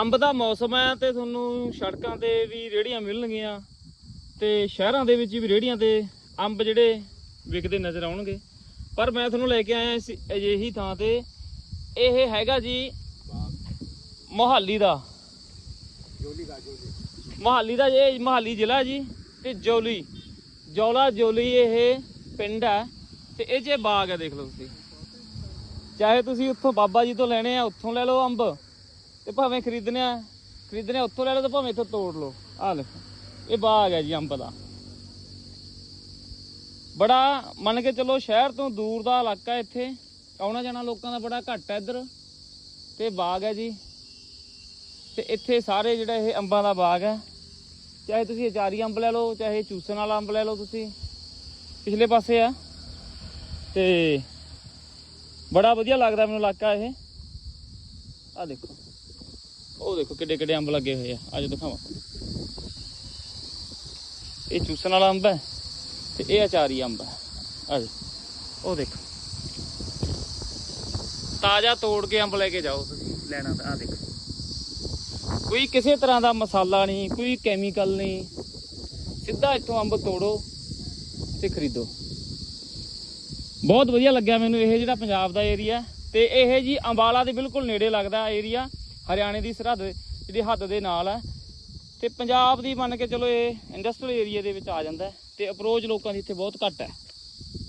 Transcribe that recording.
ਅੰਬ ਦਾ ਮੌਸਮ ਹੈ ਤੇ ਤੁਹਾਨੂੰ ਸੜਕਾਂ ਤੇ ਵੀ ਰੇੜੀਆਂ ਮਿਲਣਗੀਆਂ ਤੇ ਸ਼ਹਿਰਾਂ ਦੇ ਵਿੱਚ ਵੀ ਰੇੜੀਆਂ ਤੇ ਅੰਬ ਜਿਹੜੇ ਵਿਕਦੇ ਨਜ਼ਰ ਆਉਣਗੇ। ਪਰ ਮੈਂ ਤੁਹਾਨੂੰ ਲੈ ਕੇ ਆਇਆ ਇਸ ਅਜਿਹੀ ਥਾਂ ਤੇ। ਇਹ ਹੈਗਾ ਜੀ ਮੋਹਾਲੀ ਦਾ। ਮੋਹਾਲੀ ਦਾ ਇਹ ਮੋਹਾਲੀ ਜ਼ਿਲ੍ਹਾ ਜੀ ਤੇ ਜੋਲੀ। ਜੋਲਾ ਜੋਲੀ ਇਹ ਪਿੰਡ ਹੈ ਤੇ ਇਹ ਜੇ ਬਾਗ ਹੈ ਦੇਖ ਲਓ ਤੁਸੀਂ। ਚਾਹੇ ਤੁਸੀਂ ਉੱਥੋਂ ਬਾਬਾ ਜੀ ਤੋਂ ਲੈਣੇ ਆ, ਉੱਥੋਂ ਲੈ ਲਓ ਅੰਬ। ਤੇ ਭਾਵੇਂ ਖਰੀਦਣੇ ਆ ਖਰੀਦਣੇ ਉੱਥੋਂ ਲੈ ਲਓ ਤੇ ਭਾਵੇਂ ਇੱਥੋਂ ਤੋੜ ਲਓ। ਆਹ ਲਓ ਇਹ ਬਾਗ ਹੈ ਜੀ ਅੰਬ ਦਾ। ਬੜਾ ਮੰਨ ਕੇ ਚੱਲੋ ਸ਼ਹਿਰ ਤੋਂ ਦੂਰ ਦਾ ਇਲਾਕਾ ਇੱਥੇ। ਆਉਣਾ ਜਾਣਾ ਲੋਕਾਂ ਦਾ ਬੜਾ ਘੱਟ ਹੈ ਇੱਧਰ। ਤੇ ਬਾਗ ਹੈ ਜੀ। ਤੇ ਇੱਥੇ ਸਾਰੇ ਜਿਹੜਾ ਇਹ ਅੰਬਾਂ ਦਾ ਬਾਗ ਹੈ। ਚਾਹੇ ਤੁਸੀਂ ਅਚਾਰੀ ਅੰਬ ਲੈ ਲਓ, ਚਾਹੇ ਚੂਸਣ ਵਾਲਾ ਅੰਬ ਲੈ ਲਓ ਤੁਸੀਂ। ਪਿਛਲੇ ਪਾਸੇ ਆ। ਤੇ ਬੜਾ ਵਧੀਆ ਲੱਗਦਾ ਮੈਨੂੰ ਇਲਾਕਾ ਇਹ। ਆ ਦੇਖੋ। ਉਹ ਦੇਖੋ ਕਿੱਡੇ ਕਿੱਡੇ ਅੰਬ ਲੱਗੇ ਹੋਏ ਆ। ਅੱਜ ਦਿਖਾਵਾਂ। ਇਹ ਚੂਸਣ ਵਾਲਾ ਅੰਬ ਹੈ ਤੇ ਇਹ ਅਚਾਰੀ ਅੰਬ ਹੈ। ਅੱਜ ਉਹ ਦੇਖੋ। ਤਾਜ਼ਾ ਤੋੜ ਕੇ ਅੰਬ ਲੈ ਕੇ ਜਾਓ ਤੁਸੀਂ, ਲੈਣਾ ਤਾਂ, ਆ ਦੇਖੋ। ਕੋਈ ਕਿਸੇ ਤਰ੍ਹਾਂ ਦਾ ਮਸਾਲਾ ਨਹੀਂ, ਕੋਈ ਕੈਮੀਕਲ ਨਹੀਂ। ਸਿੱਧਾ ਇੱਥੋਂ ਅੰਬ ਤੋੜੋ ਤੇ ਖਰੀਦੋ। ਬਹੁਤ ਵਧੀਆ ਲੱਗਿਆ ਮੈਨੂੰ ਇਹ ਜਿਹੜਾ ਪੰਜਾਬ ਦਾ ਏਰੀਆ ਤੇ ਇਹ ਜੀ ਅੰਬਾਲਾ ਦੇ ਬਿਲਕੁਲ ਨੇੜੇ ਲੱਗਦਾ ਏਰੀਆ ਹਰਿਆਣੇ ਦੀ ਸਰਹੱਦ ਜਿਹੜੀ ਹੱਦ ਦੇ ਨਾਲ ਹੈ। ਤੇ ਪੰਜਾਬ ਦੀ ਮੰਨ ਕੇ ਚਲੋ ਇਹ ਇੰਡਸਟਰੀਅਲ ਏਰੀਆ ਦੇ ਵਿੱਚ ਆ ਜਾਂਦਾ ਹੈ ਤੇ ਅਪਰੋਚ ਲੋਕਾਂ ਦੀ ਇੱਥੇ ਬਹੁਤ ਘੱਟ ਹੈ।